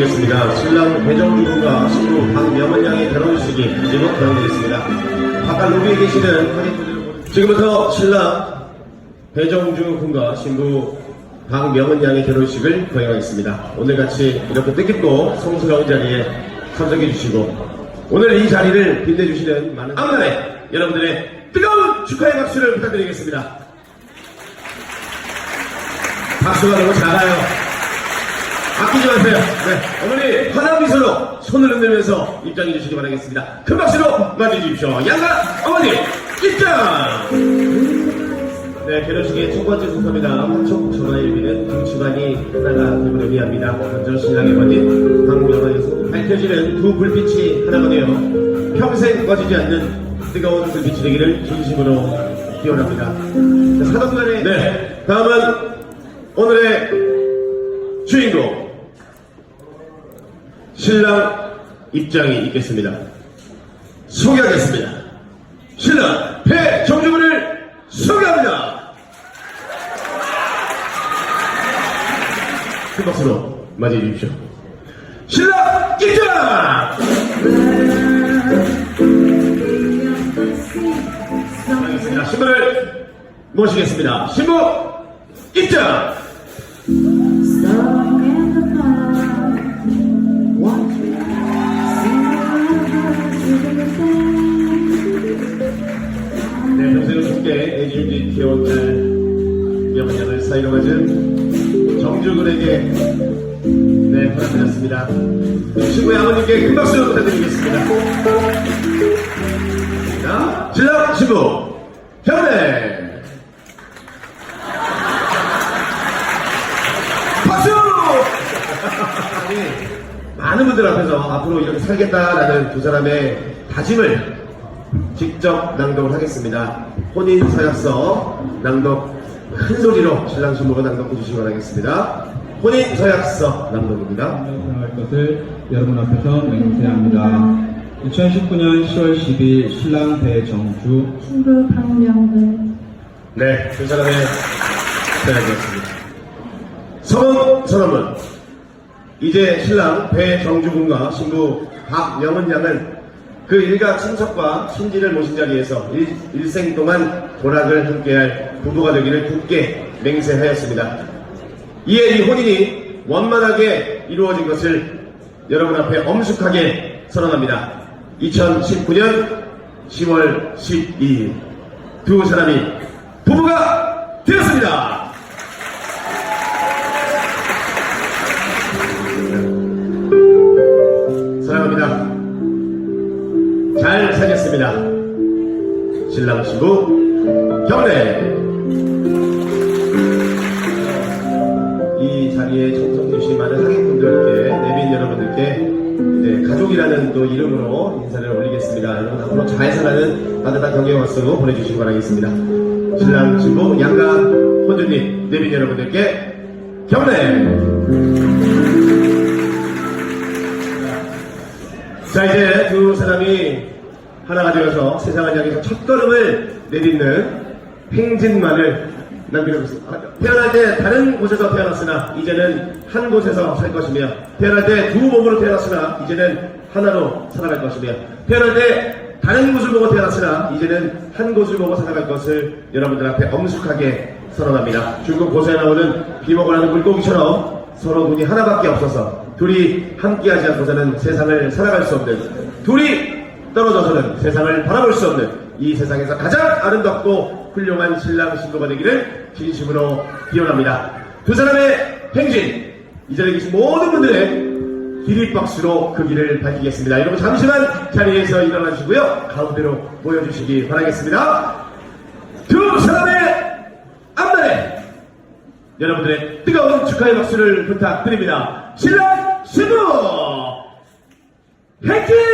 겠습니다. 신랑 배정주군과 신부 박명원 양의 결혼식이 이제곧 결혼되겠습니다. 바깥 로비에 계시는 모두 지금부터 신랑 배정주 군과 신부 박명원 양의 결혼식을 거행하겠습니다. 오늘같이 이렇게 뜻깊고 성스러운 자리에 참석해 주시고 오늘 이 자리를 빛내주시는 많은 아무날에 여러분들의 뜨거운 축하의 박수를 부탁드리겠습니다. 박수가 너무 작아요. 아끼지 마세요. 네. 어머니, 환한 미소로 손을 흔들면서 입장해 주시기 바라겠습니다. 큰 박수로 맞이해 주십시오. 양가 어머니, 입장! 네, 결혼식의 첫 번째 순서입니다. 의미는 두 집안이 하나가 됨을 의미합니다. 먼저 신랑의 번인 박명원에서 밝혀지는 두 불빛이 하나가 되어 평생 꺼지지 않는 뜨거운 불빛이 되기를 진심으로 기원합니다. 자, 사돈간의 신랑 입장이 있겠습니다. 소개하겠습니다. 신랑 배정주군을 소개합니다. 큰 박수로 맞이해 주십시오. 신랑 입장! 알겠습니다. 신부를 모시겠습니다. 신부 입장! 사이로 가진 정주군에게 네, 허락드렸습니다. 친구의 아버님께 큰 박수 부탁드리겠습니다. 자, 신랑 신부 경례 박수! 많은 분들 앞에서 앞으로 이렇게 살겠다라는 두 사람의 다짐을 직접 낭독을 하겠습니다. 혼인 서약서 낭독 큰 소리로 신랑 신부가 낭독해 주시기 바라겠습니다. 혼인 서약서 낭독입니다. 생각할 것을 여러분 앞에서 맹세합니다. 2019년 10월 10일 신랑 배정주 신부 박명근 네, 두 사람의 서약이었습니다. 서문 서문은 이제 신랑 배정주 군과 신부 박명은 양은 그 일가 친척과 친지를 모신 자리에서 일, 일생 동안 도락을 함께할 부부가 되기를 굳게 맹세하였습니다. 이에 이 혼인이 원만하게 이루어진 것을 여러분 앞에 엄숙하게 선언합니다. 2019년 10월 12일 두 사람이 부부가 되었습니다. 사랑합니다. 잘 살겠습니다. 신랑 신부 경례. 이 자리에 참석해 주신 많은 하객분들께 내빈 여러분들께 이제 가족이라는 또 이름으로 인사를 올리겠습니다. 여러분 앞으로 잘 살아는 따뜻한 경계 박수로 보내주시기 바라겠습니다. 신랑 신부 양가 혼주님 내빈 여러분들께 경례. 자 이제 두 사람이 하나가 되어서 세상을 향해서 첫 걸음을 내딛는 행진만을 남겨놓겠습니다. 아, 태어날 때 다른 곳에서 태어났으나 이제는 한 곳에서 살 것이며 태어날 때 두 몸으로 태어났으나 이제는 하나로 살아갈 것이며 태어날 때 다른 곳을 보고 태어났으나 이제는 한 곳을 보고 살아갈 것을 여러분들 앞에 엄숙하게 선언합니다. 중국 고사에 나오는 비먹을 하는 물고기처럼 서로 눈이 하나밖에 없어서 둘이 함께하지 않고서는 세상을 살아갈 수 없는 둘이 떨어져서는 세상을 바라볼 수 없는 이 세상에서 가장 아름답고 훌륭한 신랑 신부가 되기를 진심으로 기원합니다. 두 사람의 행진 이 자리에 계신 모든 분들의 기립박수로 그 길을 밝히겠습니다. 여러분 잠시만 자리에서 일어나시고요. 가운데로 모여주시기 바라겠습니다. 두 사람의 앞날에 여러분들의 뜨거운 축하의 박수를 부탁드립니다. 신랑 신부 행진!